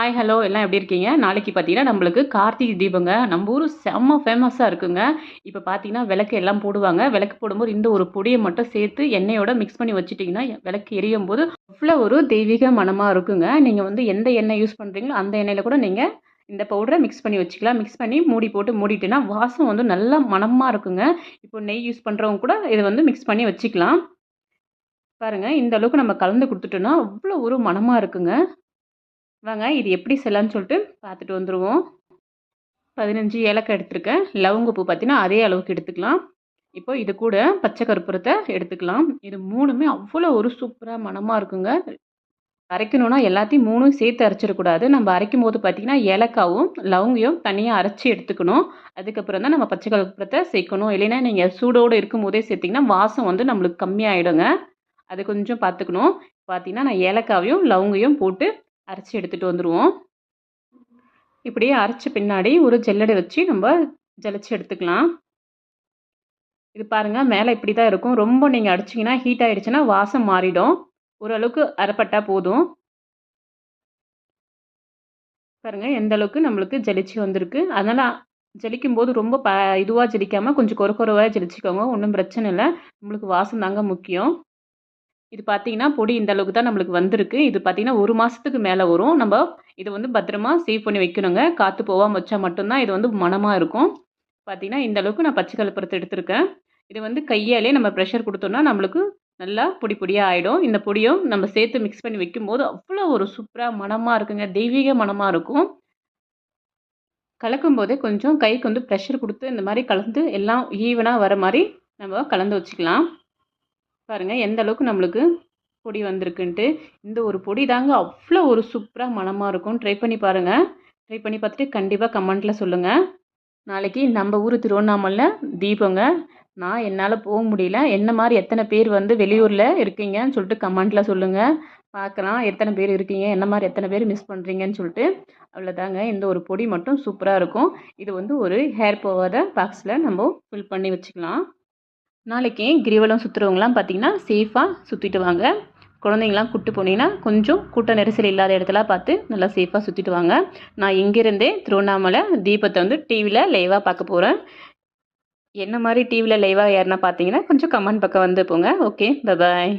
Hi hello எல்லாம் எப்படி இருக்கீங்க? நாளைக்கு பார்த்தீங்கன்னா நம்மளுக்கு கார்த்திகை தீபங்க. நம்ம ஊர் செம்ம ஃபேமஸாக இருக்குங்க. இப்போ பார்த்தீங்கன்னா விளக்கு எல்லாம் போடுவாங்க. விளக்கு போடும்போது இந்த ஒரு பொடியை மட்டும் சேர்த்து எண்ணெயோட மிக்ஸ் பண்ணி வச்சுட்டிங்கன்னா விளக்கு எரியும் போது அவ்வளோ ஒரு தெய்வீக மனமாக இருக்குங்க. நீங்கள் வந்து எந்த எண்ணெய் யூஸ் பண்ணுறீங்களோ அந்த எண்ணெயில் கூட நீங்கள் இந்த பவுடரை மிக்ஸ் பண்ணி வச்சுக்கலாம். மிக்ஸ் பண்ணி மூடி போட்டு மூடிட்டுனா வாசம் வந்து நல்லா மணமாக இருக்குங்க. இப்போ நெய் யூஸ் பண்ணுறவங்க கூட இதை வந்து மிக்ஸ் பண்ணி வச்சுக்கலாம். பாருங்கள் இந்த அளவுக்கு நம்ம கலந்து கொடுத்துட்டோன்னா அவ்வளோ ஒரு மணமாக இருக்குங்க. வாங்க இது எப்படி செய்யலாம்னு சொல்லிட்டு பார்த்துட்டு வந்துடுவோம் பதினஞ்சு ஏலக்காய் எடுத்திருக்கேன். லவங்கப்பூ பார்த்தீங்கன்னா அதே அளவுக்கு எடுத்துக்கலாம். இப்போ இது கூட பச்சை கருப்புரத்தை எடுத்துக்கலாம். இது மூணுமே அவ்வளோ ஒரு சூப்பராக மணமாக இருக்குங்க. அரைக்கணும்னா எல்லாத்தையும் மூணும் சேர்த்து அரைச்சிடக்கூடாது. நம்ம அரைக்கும் போது பார்த்திங்கன்னா ஏலக்காவும் லவங்கையும் தனியாக அரைச்சி எடுத்துக்கணும். அதுக்கப்புறம் தான் நம்ம பச்சை கருப்புரத்தை சேர்க்கணும். இல்லைன்னா நீங்கள் சூடோடு இருக்கும் போதே சேர்த்திங்கன்னா வாசம் வந்து நம்மளுக்கு கம்மியாயிடுங்க. அது கொஞ்சம் பார்த்துக்கணும். பார்த்திங்கன்னா நான் ஏலக்காவையும் லவங்கையும் போட்டு அரைச்சி எடுத்துகிட்டு வந்துடுவோம் இப்படியே அரைச்ச பின்னாடி ஒரு ஜல்லடை வச்சு நம்ம ஜலிச்சு எடுத்துக்கலாம். இது பாருங்கள் மேலே இப்படி தான் இருக்கும். ரொம்ப நீங்கள் அடிச்சிங்கன்னா ஹீட் ஆகிடுச்சுன்னா வாசம் மாறிடும். ஓரளவுக்கு அரைப்பட்டால் போதும். பாருங்கள் எந்த அளவுக்கு நம்மளுக்கு ஜலிச்சு வந்திருக்கு. அதனால் ஜலிக்கும் போது ரொம்ப ப இதுவாக ஜலிக்காமல் கொஞ்சம் குறை குறைவாக ஜலிச்சிக்கோங்க. ஒன்றும் பிரச்சனை இல்லை. நம்மளுக்கு வாசம் தாங்க முக்கியம். இது பார்த்தீங்கன்னா பொடி இந்த அளவுக்கு தான் நம்மளுக்கு வந்திருக்கு. இது பார்த்தீங்கன்னா ஒரு மாதத்துக்கு மேலே வரும். நம்ம இதை வந்து பத்திரமா சேவ் பண்ணி வைக்கணுங்க. காற்று போகாமல் வச்சா மட்டும்தான் இது வந்து மனமாக இருக்கும். பார்த்தீங்கன்னா இந்த அளவுக்கு நான் பச்சை கலப்பரத்தை எடுத்திருக்கேன். இது வந்து கையாலே நம்ம ப்ரெஷர் கொடுத்தோம்னா நம்மளுக்கு நல்லா பொடி பொடியாக ஆகிடும் இந்த பொடியும் நம்ம சேர்த்து மிக்ஸ் பண்ணி வைக்கும்போது அவ்வளோ ஒரு சூப்பராக மனமாக இருக்குங்க. தெய்வீக மனமாக இருக்கும். கலக்கும் போதே கொஞ்சம் கைக்கு வந்து ப்ரெஷர் கொடுத்து இந்த மாதிரி கலந்து எல்லாம் ஈவனாக வர மாதிரி நம்ம கலந்து வச்சுக்கலாம். பாருங்கள் எந்த அளவுக்கு நம்மளுக்கு பொடி வந்திருக்குன்ட்டு. இந்த ஒரு பொடி தாங்க அவ்வளோ ஒரு சூப்பராக மனமாக இருக்கும். ட்ரை பண்ணி பாருங்கள் ட்ரை பண்ணி பார்த்துட்டு கண்டிப்பாக கமெண்ட்டில் சொல்லுங்கள் நாளைக்கு நம்ம ஊர் திருவண்ணாமலை தீபங்க. நான் என்னால் போக முடியல. என்ன மாதிரி எத்தனை பேர் வந்து வெளியூரில் இருக்கீங்கன்னு சொல்லிட்டு கமெண்ட்டில் சொல்லுங்கள் பார்க்கலாம் எத்தனை பேர் இருக்கீங்க என்ன மாதிரி எத்தனை பேர் மிஸ் பண்ணுறீங்கன்னு சொல்லிட்டு. அவ்வளோதாங்க இந்த ஒரு பொடி மட்டும் சூப்பராக இருக்கும். இது வந்து ஒரு ஹேர் போகாத பாக்ஸில் நம்ம ஃபில் பண்ணி வச்சுக்கலாம். நாளைக்கு கிரிவலம் சுற்றுறவங்களாம் பார்த்தீங்கன்னா சேஃபாக சுற்றிட்டு வாங்க. குழந்தைங்களாம் கூப்பிட்டு போனீங்கன்னா கொஞ்சம் கூட்ட நெரிசல் இல்லாத இடத்துல பார்த்து நல்லா சேஃபாக சுற்றிட்டு வாங்க. நான் இங்கேருந்தே திருவண்ணாமலை தீபத்தை வந்து டிவியில் லைவாக பார்க்க போகிறேன் என்ன மாதிரி டிவியில் லைவாக யாருன்னா பார்த்தீங்கன்னா கொஞ்சம் கமெண்ட் பக்கம் வந்து போங்க. Okay bye bye